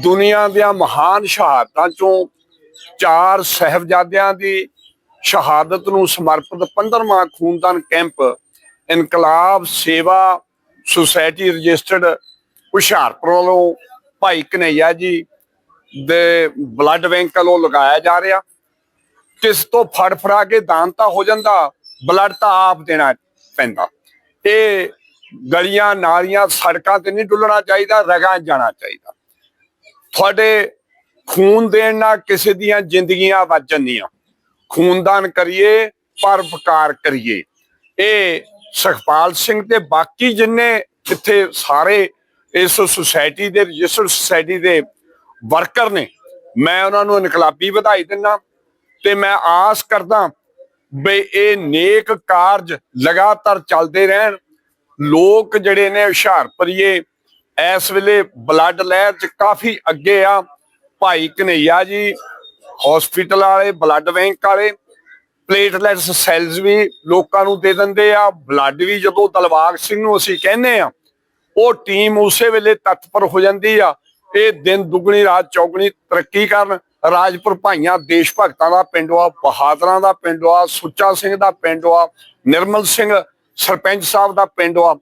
ਦੁਨੀਆ ਦੀਆਂ ਮਹਾਨ ਸ਼ਹਾਦਤਾਂ ਚੋਂ ਚਾਰ ਸਹਿਬਜ਼ਾਦਿਆਂ ਦੀ ਸ਼ਹਾਦਤ ਨੂੰ ਸਮਰਪਿਤ 15ਵਾਂ ਖੂਨਦਾਨ ਕੈਂਪ, ਇਨਕਲਾਬ, ਸੇਵਾ, ਸੁਸਾਇਟੀ ਰਜਿਸਟਰਡ ਹੁਸ਼ਿਆਰਪੁਰ ਵੱਲੋਂ ਭਾਈ ਕਨਈਆ ਜੀ ਦੇ ਬਲੱਡ ਬੈਂਕ ਵੱਲੋਂ ਲਗਾਇਆ ਜਾ ਰਿਹਾ। ਕਿਸ ਤੋਂ ਫੜ ਫੜਾ ਕੇ ਦਾਨ ਤਾਂ ਹੋ ਜਾਂਦਾ, ਬਲੱਡ ਤਾਂ ਆਪ ਦੇਣਾ ਪੈਂਦਾ। ਇਹ ਗਲੀਆਂ, ਨਾਲੀਆਂ, ਸੜਕਾਂ ਤੇ ਨਹੀਂ ਡੁੱਲਣਾ ਚਾਹੀਦਾ, ਰਗਾਂ ਜਾਣਾ ਚਾਹੀਦਾ। ਤੁਹਾਡੇ ਖੂਨ ਦੇਣ ਨਾਲ ਕਿਸੇ ਦੀਆਂ ਜ਼ਿੰਦਗੀਆਂ ਬਚ ਜਾਂਦੀਆਂ। ਖੂਨਦਾਨ ਕਰੀਏ ਪਰਪਕਾਰ ਕਰੀਏ। ਇਹ ਸੁਖਪਾਲ ਸਿੰਘ ਤੇ ਬਾਕੀ ਜਿੰਨੇ ਇੱਥੇ ਸਾਰੇ ਇਸ ਸੁਸਾਇਟੀ ਦੇ, ਰਜਿਸਟਰਡ ਸੁਸਾਇਟੀ ਦੇ ਵਰਕਰ ਨੇ, ਮੈਂ ਉਹਨਾਂ ਨੂੰ ਇਨਕਲਾਬੀ ਵਧਾਈ ਦਿੰਦਾ ਤੇ ਮੈਂ ਆਸ ਕਰਦਾ ਬਈ ਇਹ ਨੇਕ ਕਾਰਜ ਲਗਾਤਾਰ ਚੱਲਦੇ ਰਹਿਣ। ਲੋਕ ਜਿਹੜੇ ਨੇ ਹੁਸ਼ਿਆਰਪੁਰੀਏ ਇਸ ਵੇਲੇ ਬਲੱਡ ਲਹਿਰ ਚ ਕਾਫੀ ਅੱਗੇ ਆ ਭਾਈ ਕਨਈਆ ਜੀ ਹਸਪੀਟਲ ਵਾਲੇ ਬਲੱਡ ਬੈਂਕ ਵਾਲੇ ਪਲੇਟਲੈਟਸ ਸੈਲਸ ਵੀ ਲੋਕਾਂ ਨੂੰ ਦੇ ਦਿੰਦੇ ਆ ਬਲੱਡ ਵੀ ਜਦੋਂ ਦਲਵਾਗ ਸਿੰਘ ਨੂੰ ਅਸੀਂ ਕਹਿੰਦੇ ਆ, ਉਹ ਟੀਮ ਉਸੇ ਵੇਲੇ ਤਤਪਰ ਹੋ ਜਾਂਦੀ ਆ। ਇਹ ਦਿਨ ਦੁਗਣੀ, ਰਾਤ ਚੌਗਣੀ ਤਰੱਕੀ ਕਰਨ, ਰਾਜਪੁਰ ਭਾਈਆਂ ਦੇਸ਼ ਭਗਤਾਂ ਦਾ ਪਿੰਡ ਆ, ਬਹਾਦਰਾਂ ਦਾ ਪਿੰਡ ਆ, ਸੁੱਚਾ ਸਿੰਘ ਦਾ ਪਿੰਡ ਆ, ਨਿਰਮਲ ਸਿੰਘ ਸਰਪੰਚ ਸਾਹਿਬ ਦਾ ਪਿੰਡ ਆ।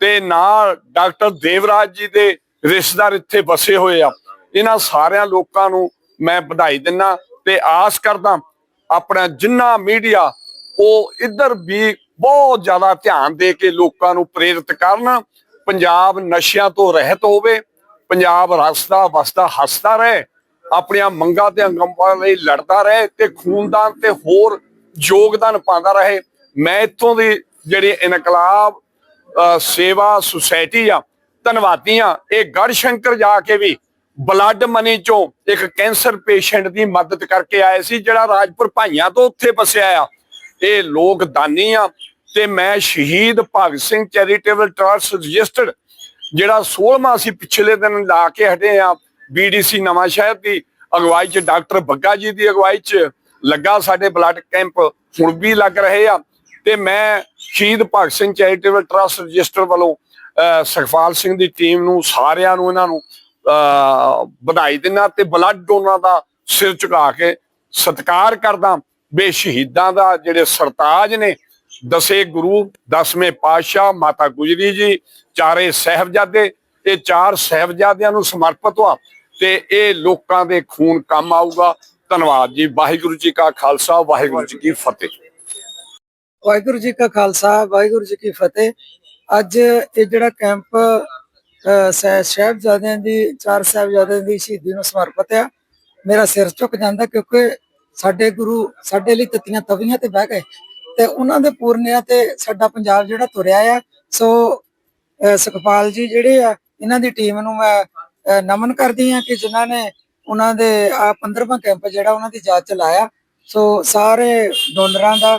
ਤੇ ਨਾਲ ਡਾਕਟਰ ਦੇਵਰਾਜ ਜੀ ਦੇ ਰਿਸ਼ਤੇਦਾਰ ਇੱਥੇ ਵਸੇ ਹੋਏ ਆ। ਇਹਨਾਂ ਸਾਰਿਆਂ ਲੋਕਾਂ ਨੂੰ ਮੈਂ ਵਧਾਈ ਦਿੰਨਾ ਤੇ ਆਸ ਕਰਦਾ ਆਪਣਾ ਜਿੰਨਾ ਮੀਡੀਆ ਉਹ ਇੱਧਰ ਵੀ ਬਹੁਤ ਜ਼ਿਆਦਾ ਧਿਆਨ ਦੇ ਕੇ ਲੋਕਾਂ ਨੂੰ ਪ੍ਰੇਰਿਤ ਕਰਨ, ਪੰਜਾਬ ਨਸ਼ਿਆਂ ਤੋਂ ਰਹਿਤ ਹੋਵੇ, ਪੰਜਾਬ ਰਸਦਾ ਵਸਦਾ ਹੱਸਦਾ ਰਹੇ, ਆਪਣੀਆਂ ਮੰਗਾਂ ਤੇ ਅੰਗੰਪਾਂ ਲਈ ਲੜਦਾ ਰਹੇ ਤੇ ਖੂਨਦਾਨ ਤੇ ਹੋਰ ਯੋਗਦਾਨ ਪਾਉਂਦਾ ਰਹੇ। ਮੈਂ ਇੱਥੋਂ ਦੀ ਜਿਹੜੀ ਇਨਕਲਾਬ ਸੇਵਾ ਸੁਸਾਇਟੀ ਆ ਧੰਨਵਾਦੀਆਂ, ਇਹ ਗੜ ਸ਼ੰਕਰ ਜਾ ਕੇ ਵੀ ਬਲੱਡ ਮਨੀ ਚੋਂ ਇੱਕ ਕੈਂਸਰ ਪੇਸ਼ੈਂਟ ਦੀ ਮਦਦ ਕਰਕੇ ਆਏ ਸੀ, ਜਿਹੜਾ ਰਾਜਪੁਰ ਭਾਈਆਂ ਤੋਂ ਉੱਥੇ ਵਸਿਆ ਆ। ਇਹ ਲੋਕ ਦਾਨੀ ਆ ਤੇ ਮੈਂ Shaheed Bhagat Singh charitable trust registered, ਜਿਹੜਾ 16ਵਾਂ ਅਸੀਂ ਪਿਛਲੇ ਦਿਨ ਲਾ ਕੇ ਹਟੇ ਆ ਬੀਡੀਸੀ ਨਵਾਂ ਸ਼ਹਿਰ ਦੀ ਅਗਵਾਈ ਚ, ਡਾਕਟਰ ਬੱਗਾ ਜੀ ਦੀ ਅਗਵਾਈ ਚ ਲੱਗਾ ਸਾਡੇ ਬਲੱਡ ਕੈਂਪ ਹੁਣ ਵੀ ਲੱਗ ਰਹੇ ਆ। ਤੇ ਮੈਂ Shaheed Bhagat Singh charitable trust register ਵੱਲੋਂ ਅਹ, ਸੁਖਪਾਲ ਸਿੰਘ ਦੀ ਟੀਮ ਨੂੰ ਸਾਰਿਆਂ ਨੂੰ ਇਹਨਾਂ ਨੂੰ ਵਧਾਈ ਦਿੰਦਾ ਤੇ ਬਲੱਡ ਡੋਨਰ ਦਾ ਸਿਰ ਝੁਕਾ ਕੇ ਸਤਿਕਾਰ ਕਰਦਾ। ਬੇ ਸ਼ਹੀਦਾਂ ਦਾ ਜਿਹੜੇ ਸਰਤਾਜ ਨੇ ਦਸੇ ਗੁਰੂ ਦਸਵੇਂ ਪਾਤਸ਼ਾਹ ਮਾਤਾ ਗੁਜਰੀ ਜੀ ਚਾਰੇ ਸਹਿਬਜ਼ਾਦੇ ਇਹ ਚਾਰ ਸਹਿਬਜ਼ਾਦਿਆਂ ਨੂੰ ਸਮਰਪਿਤ ਆ ਤੇ ਇਹ ਲੋਕਾਂ ਦੇ ਖੂਨ ਕੰਮ ਆਊਗਾ। ਧੰਨਵਾਦ ਜੀ। ਵਾਹਿਗੁਰੂ ਜੀ ਕਾ ਖਾਲਸਾ ਵਾਹਿਗੁਰੂ ਜੀ ਕੀ ਫਤਿਹ। ਵਾਹਿਗੁਰੂ ਜੀ ਕਾ ਖਾਲਸਾ, ਵਾਹਿਗੁਰੂ ਜੀ ਕੀ ਫਤਿਹ। ਅੱਜ ਇਹ ਜਿਹੜਾ ਕੈਂਪ ਸਾਹਿਬਜ਼ਾਦਿਆਂ ਦੀ, ਚਾਰ ਸਾਹਿਬਜ਼ਾਦਿਆਂ ਦੀ ਸ਼ਹੀਦੀ ਨੂੰ ਸਮਰਪਿਤ ਆ। ਮੇਰਾ ਸਿਰ ਝੁਕ ਜਾਂਦਾ ਕਿਉਂਕਿ ਸਾਡੇ ਗੁਰੂ ਸਾਡੇ ਲਈ ਤਤੀਆਂ ਤਵੀਆਂ ਤੇ ਬਹਿ ਗਏ ਤੇ ਉਹਨਾਂ ਦੇ ਪੂਰਨਿਆਂ ਤੇ ਸਾਡਾ ਪੰਜਾਬ ਜਿਹੜਾ ਤੁਰਿਆ ਆ। ਸੋ ਸੁਖਪਾਲ ਜੀ ਜਿਹੜੇ ਆ, ਇਹਨਾਂ ਦੀ ਟੀਮ ਨੂੰ ਮੈਂ ਨਮਨ ਕਰਦੀ ਆ ਕਿ ਜਿਨ੍ਹਾਂ ਨੇ ਉਹਨਾਂ ਦੇ ਆ 15ਵਾਂ ਕੈਂਪ ਜਿਹੜਾ ਉਹਨਾਂ ਦੀ ਯਾਦ ਚ ਲਾਇਆ। ਸੋ, ਸਾਰੇ ਡੋਨਰਾਂ ਦਾ